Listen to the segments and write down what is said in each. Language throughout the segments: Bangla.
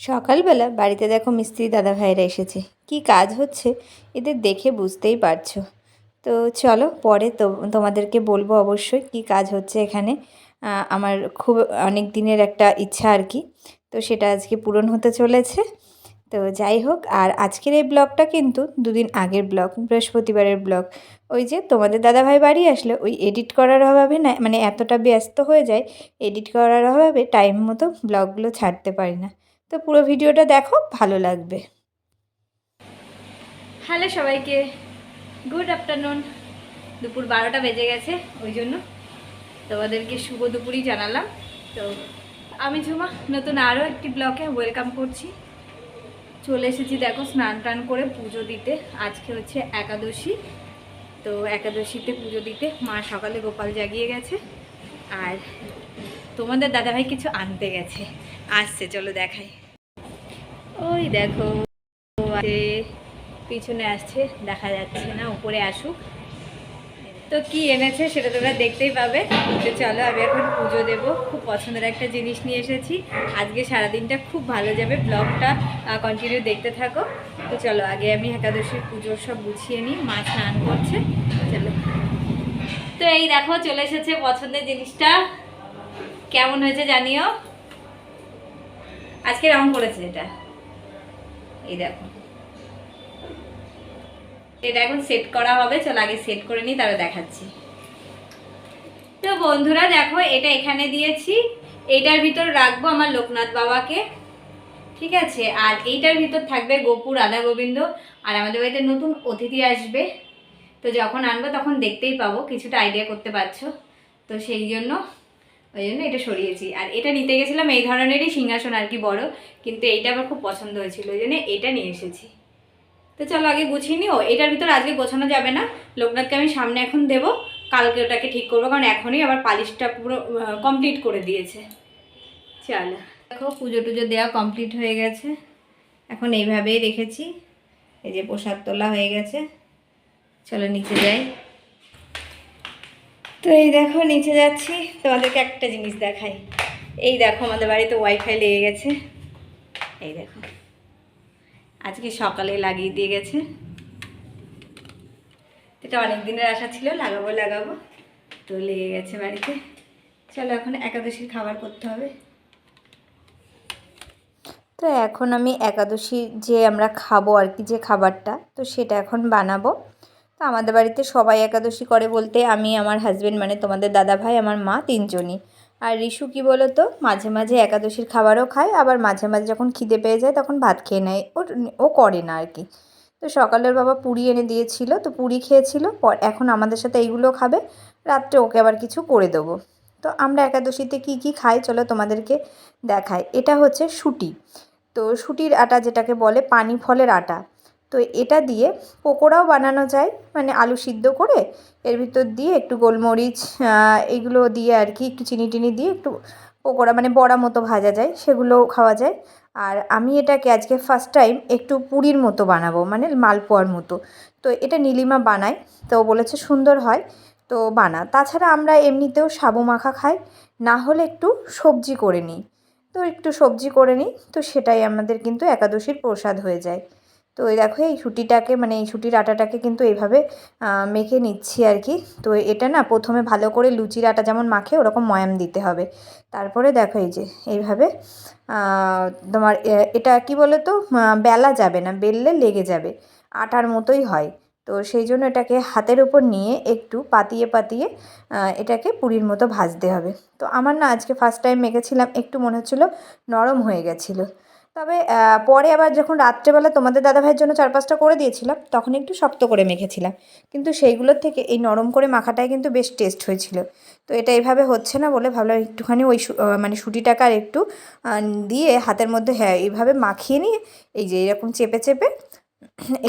সকালবেলা বাড়িতে দেখো মিস্ত্রি দাদা ভাইরা এসেছে। কি কাজ হচ্ছে? এদের দেখে বুঝতেই পারছ। তো চলো, পরে তো তোমাদেরকে বলব অবশ্যই কি কাজ হচ্ছে এখানে। আমার খুব অনেক দিনের একটা ইচ্ছা আর কি। তো সেটা আজকে পূরণ হতে চলেছে। তো যাই হোক, আর আজকের এই ব্লগটা কিন্তু দুদিন আগের ব্লগ, বৃহস্পতিবারের ব্লগ। ওই যে তোমাদের দাদাভাই বাড়ি আসলে ওই এডিট করার অভাবে না মানে এতটা ব্যস্ত হয়ে যায়, এডিট করার অভাবে টাইম মতো ব্লগগুলো ছাড়তে পারি না। তো পুরো ভিডিওটা দেখো, ভালো লাগবে। হ্যালো সবাইকে, গুড আফটারনুন। দুপুর বারোটা বেজে গেছে, ওই জন্য তোমাদেরকে শুভ দুপুরই জানালাম। তো আমি ঝুমা, নতুন আরও একটি ব্লকে ওয়েলকাম করছি। চলে এসেছি দেখো স্নান টান করে পুজো দিতে। আজকে হচ্ছে একাদশী। তো একাদশীতে পুজো দিতে মা সকালে গোপাল জাগিয়ে গেছে। আর তোমাদের দাদাভাই কিছু আনতে গেছে। আসছে, চলো দেখাই। ওই দেখো পিছনে আসছে, দেখা যাচ্ছে না, উপরে আসুক। তো কি এনেছে সেটা তোমরা দেখতেই পাবে। তো চলো, আমি এখন পুজো দেব। খুব পছন্দের একটা জিনিস নিয়ে এসেছি। আজকে সারাদিনটা খুব ভালো যাবে। ব্লগটা কন্টিনিউ দেখতে থাকো। তো চলো, আগে আমি একাদশীর পুজোর সব গুছিয়ে নিই। মা স্নান করছে। চলো। তো এই দেখো, চলে এসেছে পছন্দের জিনিসটা। কেমন হয়েছে জানিও? আজকে রং করেছে এটা। এই দেখো। এটা এখন সেট করা হবে, চলো আগে সেট করে নিই তারপর দেখাচ্ছি। তো বন্ধুরা, দেখো, এটা এখানে দিয়েছি। এইটার ভিতর রাখব আমার লোকনাথ বাবাকে, ঠিক আছে? আর এইটার ভিতর থাকবে গোপুর রাধা গোবিন্দ, আর আমাদের বাড়িতে নতুন অতিথি আসবে। তো যখন আনব তখন দেখতেই পাবো, কিছুটা আইডিয়া করতে পারছ। তো সেই জন্য ওই জন্য এটা সরিয়েছি। আর এটা নিতে গেছিলাম এই ধরনেরই সিংহাসন আর কি বড়, কিন্তু এইটা আমার খুব পছন্দ হয়েছিল, ওই জন্য এটা নিয়ে এসেছি। তো চলো আগে গুছিয়ে নিও, এটার ভিতর আজকে গোছানো যাবে না। লোকনাথকে আমি সামনে এখন দেব, কালকে ওটাকে ঠিক করব, কারণ এখনই আবার পালিশটা পুরো কমপ্লিট করে দিয়েছে। চলো। দেখো, পুজো টুজো দেওয়া কমপ্লিট হয়ে গেছে। এখন এইভাবেই রেখেছি। এই যে প্রসাদ তোলা হয়ে গেছে। চলো নিচে যাই। তো এই দেখো, নিচে যাচ্ছি। তোমাদেরকে একটা জিনিস দেখাই। এই দেখো, আমাদের বাড়িতে ওয়াইফাই লেগে গেছে। এই দেখো। আজকে সকালে লাগিয়ে দিয়ে গেছে। এটা অনেক দিনের আশা ছিল, লাগাবো লাগাবো। তো লেগে গেছে বাড়িতে। চলো এখন একাদশীর খাবার করতে হবে। তো এখন আমি একাদশী যে আমরা খাব আর কি যে খাবারটা, তো সেটা এখন বানাবো। তো আমাদের বাড়িতে সবাই একাদশী করে বলতে আমি, আমার হাজব্যান্ড মানে তোমাদের দাদা ভাই, আমার মা তিনজনই। আর রিশু কী বলো তো মাঝে মাঝে একাদশীর খাবারও খায়, আবার মাঝে মাঝে যখন খিদে পেয়ে যায় তখন ভাত খেয়ে নেয় ও ও করে না আর কি তো সকালের বাবা পুরি এনে দিয়েছিল, তো পুরি খেয়েছিল এখন আমাদের সাথে এইগুলো খাবে, রাত্রে ওকে আবার কিছু করে দেবো। তো আমরা একাদশীতে কি কি খাই চলো তোমাদেরকে দেখাই। এটা হচ্ছে শুটি। তো শুটির আটা যেটাকে বলে, পানি ফলের আটা। তো এটা দিয়ে পকোড়াও বানানো যায় মানে আলু সিদ্ধ করে। এর ভিতর দিয়ে একটু গোলমরিচ এগুলো দিয়ে আর কি, একটু চিনি টিনি দিয়ে একটু পকোড়া মানে বড়া মতো ভাজা যায়, সেগুলোও খাওয়া যায়। আর আমি এটাকে আজকে ফার্স্ট টাইম একটু পুরীর মতো বানাবো মানে মালপোয়ার মতো। তো এটা নীলিমা বানায়, তো বলেছে সুন্দর হয়, তো বানা। তাছাড়া আমরা এমনিতেও সাবু মাখা খাই, না হলে একটু সবজি করে নিই। তো একটু সবজি করে নিই, তো সেটাই আমাদের কিন্তু একাদশীর প্রসাদ হয়ে যায়। তো এই দেখো, এই ছুটিটাকে মানে এই ছুটির আটাটাকে কিন্তু এইভাবে মেখে নিচ্ছি আর কি তো এটা না প্রথমে ভালো করে লুচির আটা যেমন মাখে, ওরকম ময়াম দিতে হবে। তারপরে দেখো এই যে, এইভাবে তোমার এটা কি বলো তো বেলা যাবে না, বেললে লেগে যাবে, আটার মতোই হয়। তো সেই জন্য এটাকে হাতের উপর নিয়ে একটু পাতিয়ে পাতিয়ে এটাকে পুরীর মতো ভাজতে হবে। তো আমার না আজকে ফার্স্ট টাইম মেখেছিলাম, একটু মনে হচ্ছিল নরম হয়ে গেছিল। তবে পরে আবার যখন রাত্রেবেলা তোমাদের দাদাভাইয়ের জন্য চার পাঁচটা করে দিয়েছিলাম, তখন একটু শক্ত করে মেখেছিলাম। কিন্তু সেইগুলোর থেকে এই নরম করে মাখাটাই কিন্তু বেশ টেস্ট হয়েছিল। তো এটা এইভাবে হচ্ছে না বলে ভাবলাম একটুখানি ওই মানে সুটিটাকে আর একটু দিয়ে হাতের মধ্যে হ্যাঁ এইভাবে মাখিয়ে নিয়ে, এই যে এরকম চেপে চেপে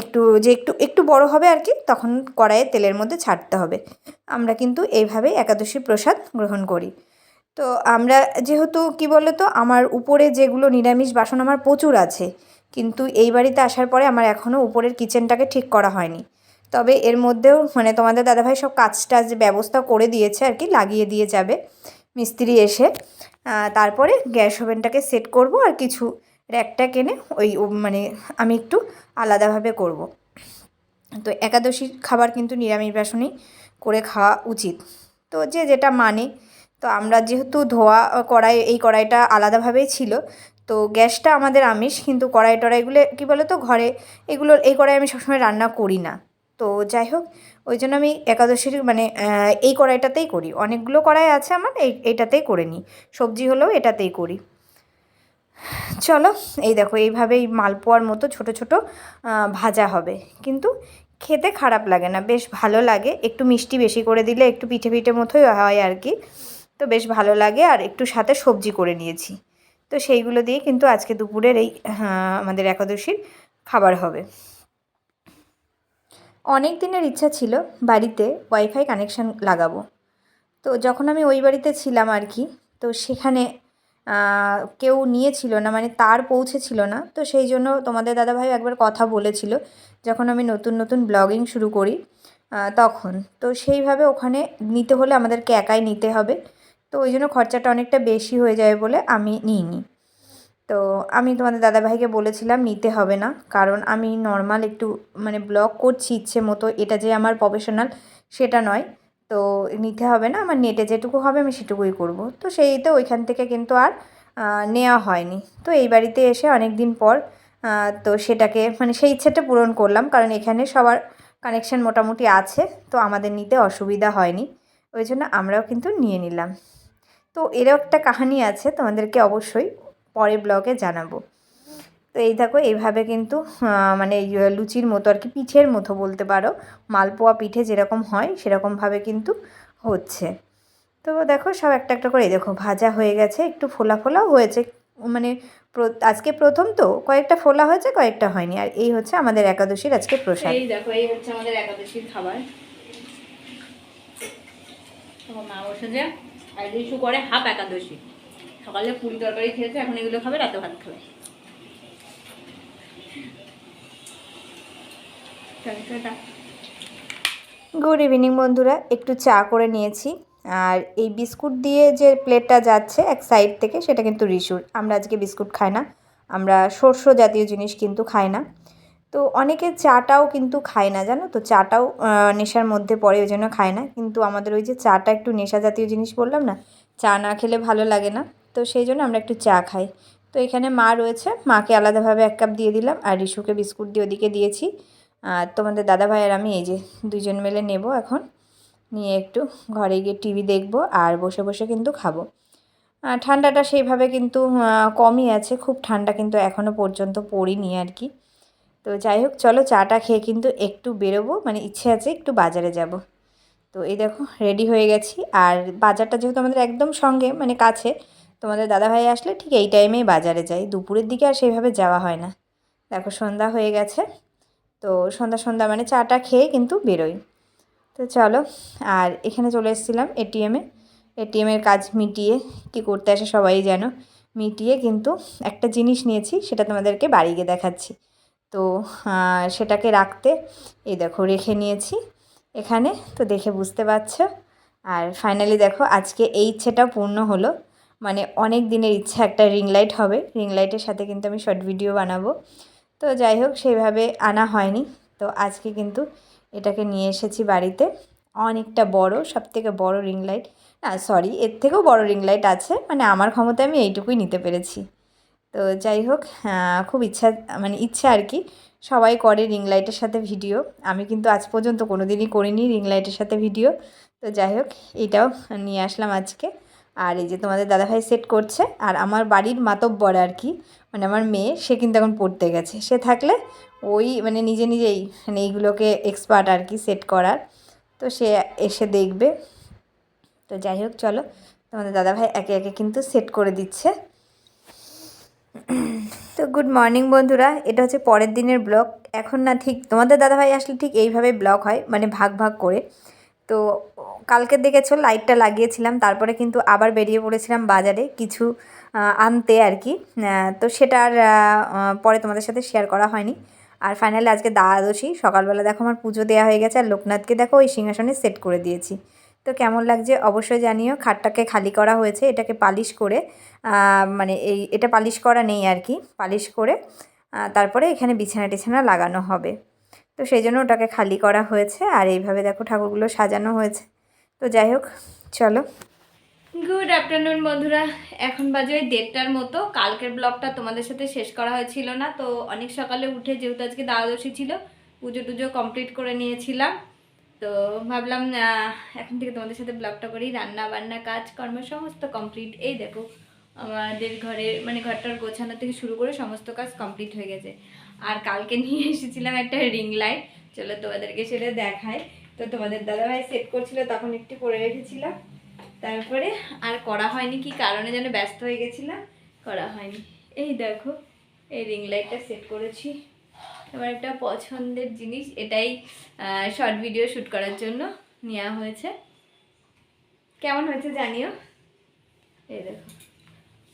একটু যে একটু একটু বড় হবে আর কি, তখন কড়াইয়ে তেলের মধ্যে ছাড়তে হবে। আমরা কিন্তু এইভাবেই একাদশী প্রসাদ গ্রহণ করি। তো আমরা যেহেতু, কি বলো তো আমার উপরে যেগুলো নিরামিষ বাসন আমার প্রচুর আছে, কিন্তু এই বাড়িতে আসার পরে আমার এখনও উপরের কিচেনটাকে ঠিক করা হয়নি। তবে এর মধ্যেও মানে তোমাদের দাদাভাই সব কাজ টাজ ব্যবস্থা করে দিয়েছে আর কি, লাগিয়ে দিয়ে যাবে, মিস্ত্রি এসে তারপরে গ্যাস ওভেনটাকে সেট করব আর কিছু র্যাকটা কিনে ওই মানে আমি একটু আলাদাভাবে করব। তো একাদশীর খাবার কিন্তু নিরামিষ বাসনেই করে খাওয়া উচিত। তো যে যেটা মানে তো আমরা যেহেতু ধোয়া কড়াই, এই কড়াইটা আলাদাভাবেই ছিল, তো গ্যাসটা আমাদের আমিষ, কিন্তু কড়াই টড়াইগুলো কী বলো তো ঘরে এগুলো, এই কড়াই আমি সবসময় রান্না করি না। তো যাই হোক, ওই জন্য আমি একাদশীর মানে এই কড়াইটাতেই করি। অনেকগুলো কড়াই আছে আমার, এই, এইটাতেই করে নিই। সবজি হলেও এটাতেই করি। চলো, এই দেখো, এইভাবেই মালপোয়ার মতো ছোট ছোট ভাজা হবে। কিন্তু খেতে খারাপ লাগে না, বেশ ভালো লাগে। একটু মিষ্টি বেশি করে দিলে একটু পিঠে পিঠে মতোই হয় আর কি। তো বেশ ভালো লাগে আর একটু সাথে সবজি করে নিয়েছি। তো সেইগুলো দিয়ে কিন্তু আজকে দুপুরের এই আমাদের একাদশীর খাবার হবে। অনেক দিনের ইচ্ছা ছিল বাড়িতে ওয়াইফাই কানেকশান লাগাবো। তো যখন আমি ওই বাড়িতে ছিলাম আর কি, তো সেখানে কেউ নিয়েছিল না মানে তার পৌঁছেছিল না। তো সেই জন্য তোমাদের দাদাভাই একবার কথা বলেছিল, যখন আমি নতুন নতুন ব্লগিং শুরু করি তখন। তো সেইভাবে ওখানে নিতে হলে আমাদেরকে একাই নিতে হবে। তো ওই জন্য খরচাটা অনেকটা বেশি হয়ে যাবে বলে আমি নিইনি। তো আমি তোমাদের দাদাভাইকে বলেছিলাম নিতে হবে না। কারণ আমি নর্মাল একটু মানে ব্লগ করছি ইচ্ছে মতো, এটা যে আমার প্রফেশনাল সেটা নয়। তো নিতে হবে না, আমার নেটে যেটুকু হবে আমি সেটুকুই করব। তো সেইতে ওইখান থেকে কিন্তু আর নেওয়া হয়নি। তো এই বাড়িতে এসে অনেক দিন পর তো সেটাকে মানে সেই ইচ্ছেটা পূরণ করলাম। কারণ এখানে সবার কানেকশান মোটামুটি আছে, তো আমাদের নিতে অসুবিধা হয়নি। ওই জন্য আমরাও কিন্তু নিয়ে নিলাম। তো এরও একটা কাহানি আছে, তোমাদেরকে অবশ্যই পরে ব্লগে জানাব। তো এই দেখো, এইভাবে কিন্তু মানে লুচির মতো আর কি, পিঠের মতো বলতে পারো। মালপোয়া পিঠে যেরকম হয়, সেরকমভাবে কিন্তু হচ্ছে। তো দেখো, সব একটা একটা করে দেখো, ভাজা হয়ে গেছে, একটু ফোলা ফোলাও হয়েছে। মানে আজকে প্রথম তো, কয়েকটা ফোলা হয়েছে, কয়েকটা হয়নি। আর এই হচ্ছে আমাদের একাদশীর আজকে প্রসাদ। এই দেখো, এই হচ্ছে আমাদের একাদশীর খাবার। মা বসে যে ইস্যু করে হাফ একাদশী। সকালে পুরি তরকারি খেয়েছে, এখন এগুলো খাবে, রাতে ভাত খাবে। গুড ইভিনিং বন্ধুরা, একটু চা করে নিয়েছি। আর এই বিস্কুট দিয়ে যে প্লেটটা যাচ্ছে এক সাইড থেকে, সেটা কিন্তু রিসুর। আমরা আজকে বিস্কুট খাই না। আমরা শস্য জাতীয় জিনিস কিন্তু খাই না। তো অনেকে চাটাও কিন্তু খায় না, জানো তো? চাটাও নেশার মধ্যে পড়ে, ওই জন্য খায় না। কিন্তু আমাদের ওই যে চাটা একটু নেশা জাতীয় জিনিস বললাম না, চা না খেলে ভালো লাগে না। তো সেই জন্য আমরা একটু চা খাই। তো এখানে মা রয়েছে, মাকে আলাদাভাবে এক কাপ দিয়ে দিলাম, আর রিশুকে বিস্কুট দিয়ে ওদিকে দিয়েছি। আর তোমাদের দাদা ভাই আর আমি এই যে দুজন মিলে নেব এখন। নিয়ে একটু ঘরে গিয়ে টিভি দেখব আর বসে বসে কিন্তু খাব। ঠান্ডাটা সেইভাবে কিন্তু কমই আছে। খুব ঠান্ডা কিন্তু এখনও পর্যন্ত পড়িনি আর কি। তো যাই হোক, চলো চাটা খেয়ে কিন্তু একটু বেরোবো। মানে ইচ্ছে আছে একটু বাজারে যাব। তো এই দেখো রেডি হয়ে গেছি। আর বাজারটা যেহেতু আমাদের একদম সঙ্গে মানে কাছে, তোমাদের দাদাভাই আসলে ঠিক এই টাইমেই বাজারে যাই। দুপুরের দিকে আর সেইভাবে যাওয়া হয় না। দেখো, সন্ধ্যা হয়ে গেছে। তো সন্ধ্যা সন্ধ্যা মানে চাটা খেয়ে কিন্তু বেরোই। তো চলো, আর এখানে চলে এসেছিলাম এটিএমে এটিএমের কাজ মিটিয়ে কি করতে আসে সবাই যেন মিটিয়ে কিন্তু একটা জিনিস নিয়েছি, সেটা তোমাদেরকে বাড়ি গিয়ে দেখাচ্ছি। তো সেটাকে রাখতে এই দেখো রেখে নিয়েছি এখানে, তো দেখে বুঝতে পারছ। আর ফাইনালি দেখো আজকে এই ইচ্ছেটা পূর্ণ হলো। মানে অনেক দিনের ইচ্ছা একটা রিং লাইট হবে। রিং লাইটের সাথে কিন্তু আমি শর্ট ভিডিও বানাবো। তো যাই হোক সেইভাবে আনা হয়নি। তো আজকে কিন্তু এটাকে নিয়ে এসেছি বাড়িতে। অনেকটা বড় সব থেকে বড় রিং লাইট না সরি এর থেকেও বড় রিং লাইট আছে। মানে আমার ক্ষমতায় আমি এইটুকুই নিতে পেরেছি। তো যাই হোক খুব ইচ্ছা মানে ইচ্ছা আর কি। সবাই করে রিং লাইটের সাথে ভিডিও। আমি কিন্তু আজ পর্যন্ত কোনো দিনই করিনি রিং লাইটের সাথে ভিডিও। তো যাই হোক, এটাও নিয়ে আসলাম আজকে। আর এই যে তোমাদের দাদাভাই সেট করছে, আর আমার বাড়ির মাতব্বর আর কি মানে আমার মেয়ে, সে কিন্তু এখন পড়তে গেছে। সে থাকলে ওই মানে নিজে নিজেই মানে এইগুলোকে এক্সপার্ট আর কি সেট করার। তো সে এসে দেখবে। তো যাই হোক, চলো। তোমাদের দাদাভাই একে একে কিন্তু সেট করে দিচ্ছে। তো গুড মর্নিং বন্ধুরা, এটা হচ্ছে পরের দিনের ব্লগ এখন না ঠিক, তোমাদের দাদাভাই আসলে ঠিক এইভাবে ব্লগ হয় মানে ভাগ ভাগ করে। তো কালকে দেখেছ লাইটটা লাগিয়েছিলাম, তারপরে কিন্তু আবার বেরিয়ে পড়েছিলাম বাজারে কিছু আনতে আর কি। তো সেটা আর পরে তোমাদের সাথে শেয়ার করা হয়নি। আর ফাইনালি আজকে দ্বাদশী, সকালবেলা দেখো আমার পুজো দেওয়া হয়ে গেছে, আর লোকনাথকে দেখো ওই সিংহাসনে সেট করে দিয়েছি। তো কেমন লাগছে অবশ্যই জানিও। খাটটাকে খালি করা হয়েছে, এটাকে পালিশ করে মানে এই, এটা পালিশ করা নেই আর কি, পালিশ করে তারপরে এখানে বিছানা টিছানা লাগানো হবে। তো সেই জন্য ওটাকে খালি করা হয়েছে, আর এইভাবে দেখো ঠাকুরগুলো সাজানো হয়েছে। তো যাই হোক, চলো। গুড আফটারনুন বন্ধুরা, এখন বাজে ওই দেড়টার মতো। কালকের ব্লগটা তোমাদের সাথে শেষ করা হয়েছিল না, তো অনেক সকালে উঠে যেহেতু আজকে দ্বাদশী ছিল, পুজো টুজো কমপ্লিট করে নিয়েছিলাম। তো ভাবলাম এখন থেকে তোমাদের সাথে ব্লগটা করি। রান্না বান্না কাজ কর্ম সমস্ত কমপ্লিট এই দেখো, আমাদের ঘরে মানে ঘরটার গোছানো থেকে শুরু করে সমস্ত কাজ কমপ্লিট হয়ে গেছে। আর কালকে নিয়ে এসেছিলাম একটা রিং লাইট চলো তোমাদেরকে সেটা দেখায় তো তোমাদের দাদাভাই সেট করছিল, তখন একটু করে রেখেছিলাম। তারপরে আর করা হয়নি, কি কারণে যেন ব্যস্ত হয়ে গেছিলাম? করা হয়নি। এই দেখো, এই রিং লাইটটা সেট করেছি। আমার একটা পছন্দের জিনিস, এটাই শর্ট ভিডিও শ্যুট করার জন্য নেওয়া হয়েছে। কেমন হয়েছে জানিও? এই দেখো।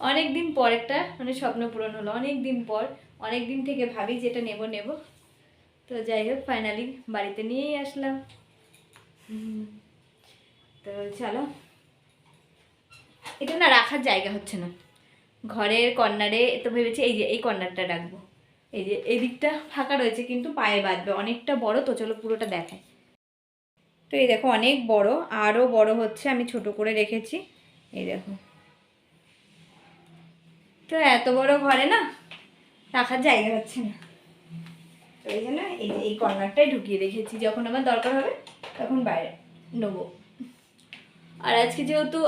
অনেক দিন পর একটা মানে স্বপ্ন পূরণ হলো। অনেক দিন পর অনেক দিন থেকে ভাবি যেটা নেব নেব। তো যাই হোক ফাইনালি বাড়িতে নিয়েই আসলাম। তো চলো। এটা না রাখার জায়গা হচ্ছে না। ঘরের কর্নারে, তো ভেবেছি এই যে, এই কর্নারটা রাখব। এই যে এই দিকটা ফাঁকা রয়েছে, কিন্তু পায়ে বাঁধবে। অনেকটা বড় তো, চলো পুরোটা দেখায় তো এই দেখো, অনেক বড় আরও বড় হচ্ছে, আমি ছোট করে রেখেছি। এই দেখো। তো এত বড় ঘরে না, রাখার জায়গা হচ্ছে না। তো এই জন্য এই যে এই কর্নারটাই ঢুকিয়ে রেখেছি। যখন আমার দরকার হবে, তখন বাইরে নেব। আর আজকে যেহেতু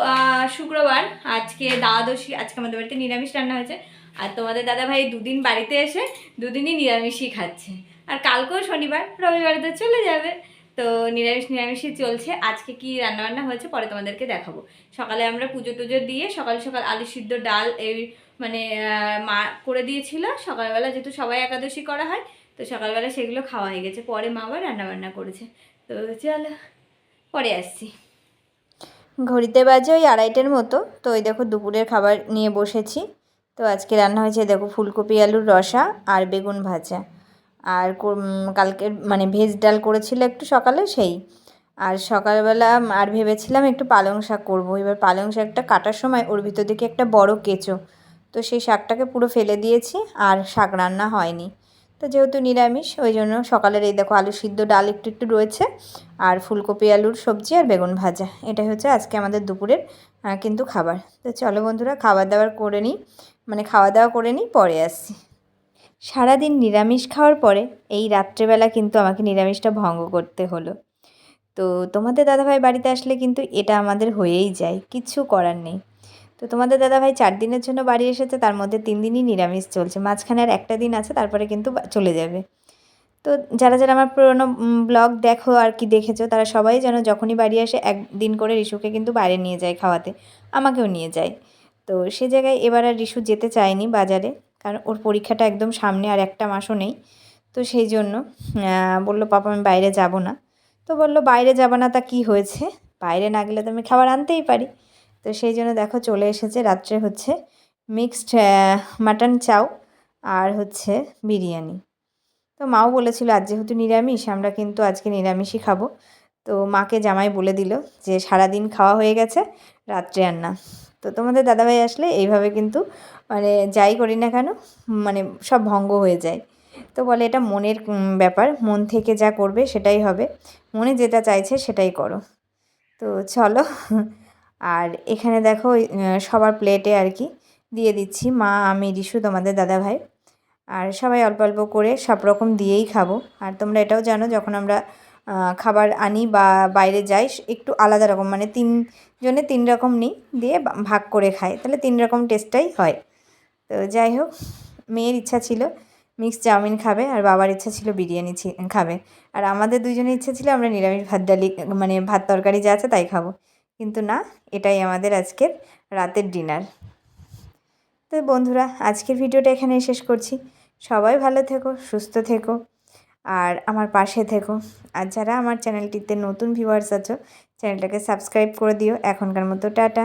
শুক্রবার, আজকে দ্বাদশী, আজকে আমাদের বাড়িতে নিরামিষ রান্না হয়েছে আর তোমাদের দাদা ভাই দুদিন বাড়িতে এসে দুদিনই নিরামিষই খাচ্ছে। আর কালকেও শনিবার, রবিবারে তো চলে যাবে। তো নিরামিষ, নিরামিষই চলছে। আজকে কি রান্নাবান্না হয়েছে পরে তোমাদেরকে দেখাবো। সকালে আমরা পুজো টুজো দিয়ে সকাল সকাল আলু সিদ্ধ ডাল এই মানে মা করে দিয়েছিল। সকালবেলা যেহেতু সবাই একাদশী করা হয়, তো সকালবেলা সেগুলো খাওয়া হয়ে গেছে। পরে মা আবার রান্নাবান্না করেছে। তো চলো, পরে আসছি। ঘড়িতে বাজে ওই আড়াইটের মতো। তো ওই দেখো দুপুরের খাবার নিয়ে বসেছি। তো আজকে রান্না হয়েছে দেখো ফুলকপি আলুর রসা আর বেগুন ভাজা। আর কো- উম, কালকের মানে ভেজ ডাল করেছিল একটু সকালে সেই। আর সকালবেলা আর ভেবেছিলাম একটু পালং শাক করব। এবার পালং শাকটা কাটার সময় ওর ভিতর দিকে একটা বড় কেঁচো। তো সেই শাকটাকে পুরো ফেলে দিয়েছি আর শাক রান্না হয়নি। তো যেহেতু নিরামিষ ওই জন্য সকালের এই দেখো আলু সিদ্ধ ডাল একটু একটু রয়েছে আর ফুলকপি আলুর সবজি আর বেগুন ভাজা। এটাই হচ্ছে আজকে আমাদের দুপুরের কিন্তু খাবার। তো চলো বন্ধুরা খাবার দাবার করে নিই। মানে খাওয়া দাওয়া করে নিই, পরে আসছি। সারাদিন নিরামিষ খাওয়ার পরে এই রাত্রেবেলা কিন্তু আমাকে নিরামিষটা ভঙ্গ করতে হলো। তো তোমাদের দাদাভাই বাড়িতে আসলে কিন্তু এটা আমাদের হয়েই যায় কিচ্ছু করার নেই। তো তোমাদের দাদাভাই চার দিনের জন্য বাড়ি এসেছে, তার মধ্যে তিন দিনই নিরামিষ চলছে। মাঝখানে আর একটা দিন আছে, তারপরে কিন্তু চলে যাবে। তো যারা যারা আমার পুরোনো ব্লগ দেখো আর কি দেখেছ, তারা সবাই যেন যখনই বাড়ি আসে, একদিন করে রিশুকে কিন্তু বাইরে নিয়ে যায় খাওয়াতে, আমাকেও নিয়ে যায়। তো সে জায়গায় এবার আর রিশু যেতে চায়নি বাজারে, কারণ ওর পরীক্ষাটা একদম সামনে আর একটা মাসও নেই। তো সেই জন্য বলল, পাপা, আমি বাইরে যাব না। তো বলল, বাইরে যাব না, তা কি হয়েছে? বাইরে না গেলে তো আমি খাবার আনতেই পারি। তো সেই জন্য দেখো, চলে এসেছে রাত্রে হচ্ছে মিক্সড মাটন চাউ আর হচ্ছে বিরিয়ানি। তো মাও বলেছিল, আজ যেহেতু নিরামিষ, আমরা কিন্তু আজকে নিরামিষই খাব। তো মাকে জামাই বলে দিল যে, সারাদিন খাওয়া হয়ে গেছে, রাত্রে আর না। তো তোমাদের দাদাভাই আসলে এইভাবে কিন্তু মানে যাই করি না কেন মানে সব ভঙ্গ হয়ে যায়। তো বলে এটা মনের ব্যাপার, মন থেকে যা করবে সেটাই হবে, মনে যেটা চাইছে সেটাই করো। তো চলো, আর এখানে দেখো সবার প্লেটে আর কি দিয়ে দিচ্ছি, মা, আমি, রিশু, তোমাদের দাদাভাই। আর সবাই অল্প অল্প করে সব রকম দিয়েই খাব। আর তোমরা এটাও জানো, যখন আমরা খাবার আনি বা বাইরে যাই একটু আলাদা রকম। মানে তিন জনে তিন রকম নিই, দিয়ে ভাগ করে খাই। তাহলে তিন রকম টেস্টটাই হয়। তো যাই হোক, মেয়ের ইচ্ছা ছিল মিক্স চাউমিন খাবে আর বাবার ইচ্ছা ছিল বিরিয়ানি খাবে। আর আমাদের দুজনের ইচ্ছা ছিল আমরা নিরামিষ ভাত, ডালি মানে ভাত তরকারি যা আছে তাই খাব। কিন্তু না, এটাই আমাদের আজকের রাতের ডিনার তো বন্ধুরা, আজকের ভিডিওটা এখানে শেষ করছি। সবাই ভালো থেকো, সুস্থ থেকো। আর আমার পাশে থেকো। আর যারা আমার চ্যানেলটিতে নতুন ভিউয়ার্স আছো, চ্যানেলটাকে সাবস্ক্রাইব করে দিও। এখনকার মতো টাটা।